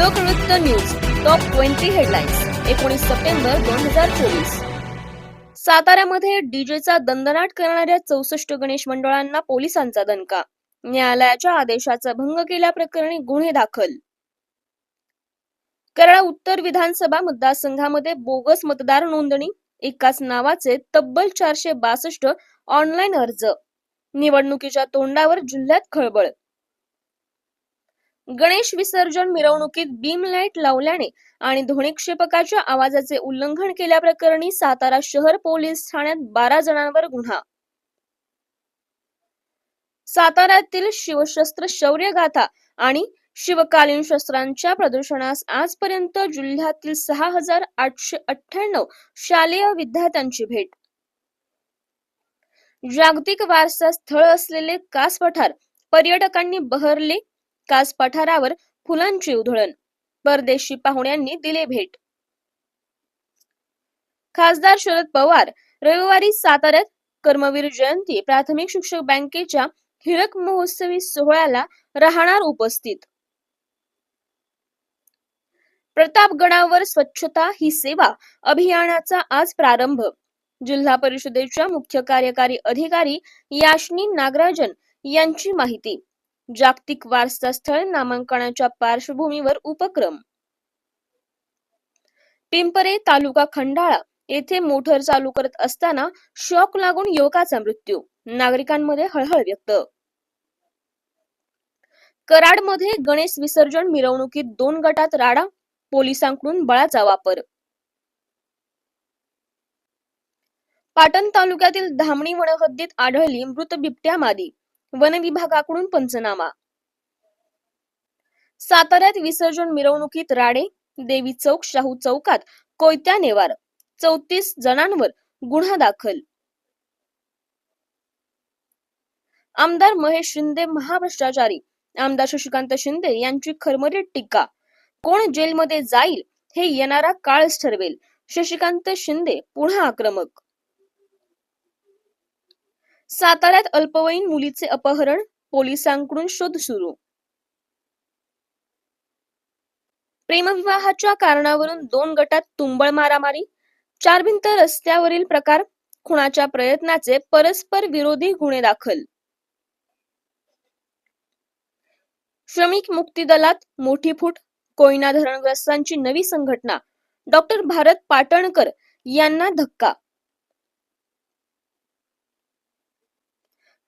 Lokvrutt news top twenty headlines एकोणीस September दोन हजार चोवीस. साताऱ्यामध्ये डीजेचा दंदनाट करणाऱ्या चौसष्ट गणेश मंडळांना पोलिसांचा दणका. न्यायालयाच्या आदेशाचा भंग केल्याप्रकरणी गुन्हे दाखल. कराड उत्तर विधानसभा मतदारसंघामध्ये बोगस मतदार नोंदणी एकाच नावाचे तब्बल चारशे बासष्ट ऑनलाईन अर्ज. निवडणुकीच्या तोंडावर जिल्ह्यात खळबळ गणेश विसर्जन मिरवणुकीत बीम लाइट लावल्याने आणि ध्वनिक्षेपकाच्या आवाजाचे उल्लंघन केल्याप्रकरणी सातारा शहर पोलीस ठाण्यात बारा जणांवर गुन्हा. साताऱ्यातील शिवशस्त्र शौर्य गाथा आणि शिवकालीन शस्त्रांच्या प्रदर्शनास आजपर्यंत जिल्ह्यातील सहा हजार आठशे अठ्ठ्याण्णव शालेय विद्यार्थ्यांची भेट. जागतिक वारसा स्थळ असलेले कास पठार पर्यटकांनी बहरले कास पठारावर फुलांची उधळण परदेशी पाहुण्यांनी दिले भेट. खासदार शरद पवार रविवारी साताऱ्यात कर्मवीर जयंती प्राथमिक शिक्षक बँकेच्या हिरक महोत्सवी सोहळ्याला राहणार उपस्थित. प्रतापगडावर स्वच्छता ही सेवा अभियानाचा आज प्रारंभ. जिल्हा परिषदेच्या मुख्य कार्यकारी अधिकारी याशनी नागराजन यांची माहिती. जागतिक वारसा स्थळ नामांकनाच्या पार्श्वभूमीवर उपक्रम. पिंपरे तालुका खंडाळा येथे मोटर चालू करत असताना शॉक लागून युवकाचा मृत्यू नागरिकांमध्ये हळहळ व्यक्त. कराडमध्ये गणेश विसर्जन मिरवणुकीत दोन गटात राडा पोलिसांकडून बळाचा वापर. पाटण तालुक्यातील धामणी वनहद्दीत आढळली मृत बिबट्या मादी. वन विभागाकडून पंचनामा. साताऱ्यात विसर्जन मिरवणुकीत राडे देवी चौक शाहू चौकात कोयत्या नेवार चौतीस जणांवर गुन्हा दाखल. आमदार महेश शिंदे महाभ्रष्टाचारी आमदार शशिकांत शिंदे यांची खरमरीत टीका. कोण जेलमध्ये जाईल हे येणारा काळच ठरवेल. शशिकांत शिंदे पुन्हा आक्रमक. साताऱ्यात अल्पवयीन मुलीचे अपहरण पोलिसांकडून शोध सुरू. प्रेमविवाहाच्या कारणावरून दोन गटात तुंबळ मारामारी चार भिंत रस्त्यावरील प्रकार खुणाच्या प्रयत्नाचे परस्पर विरोधी गुन्हे दाखल. श्रमिक मुक्ती दलात मोठी फूट कोयना धरणग्रस्तांची नवी संघटना डॉक्टर भारत पाटणकर यांना धक्का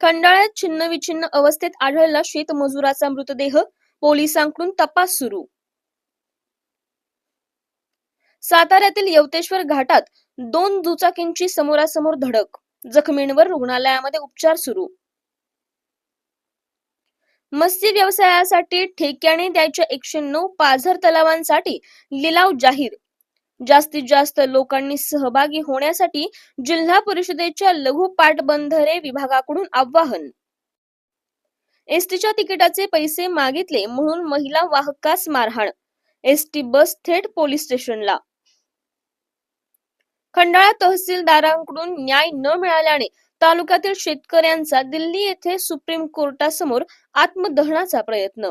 खंडाळ्यात छिन्नविछिन्न अवस्थेत आढळला शेतमजुराचा मृतदेह. पोलिसांकडून तपास सुरू. साताऱ्यातील यवतेश्वर घाटात दोन दुचाकींची समोरासमोर धडक. जखमींवर रुग्णालयामध्ये उपचार सुरू. मत्स्य व्यवसायासाठी ठेक्याने द्यायच्या एकशे नऊ पाझर तलावांसाठी लिलाव जाहीर. जास्तीत जास्त लोकांनी सहभागी होण्यासाठी जिल्हा परिषदेच्या लघु पाटबंधारे विभागाकडून आवाहन. एसटीच्या तिकिटाचे पैसे मागितले म्हणून महिला वाहकास मारहाण एसटी बस थेट पोलीस स्टेशनला. खंडाळा तहसीलदारांकडून न्याय न मिळाल्याने तालुक्यातील शेतकऱ्यांचा दिल्ली येथे सुप्रीम कोर्टासमोर आत्मदहनाचा प्रयत्न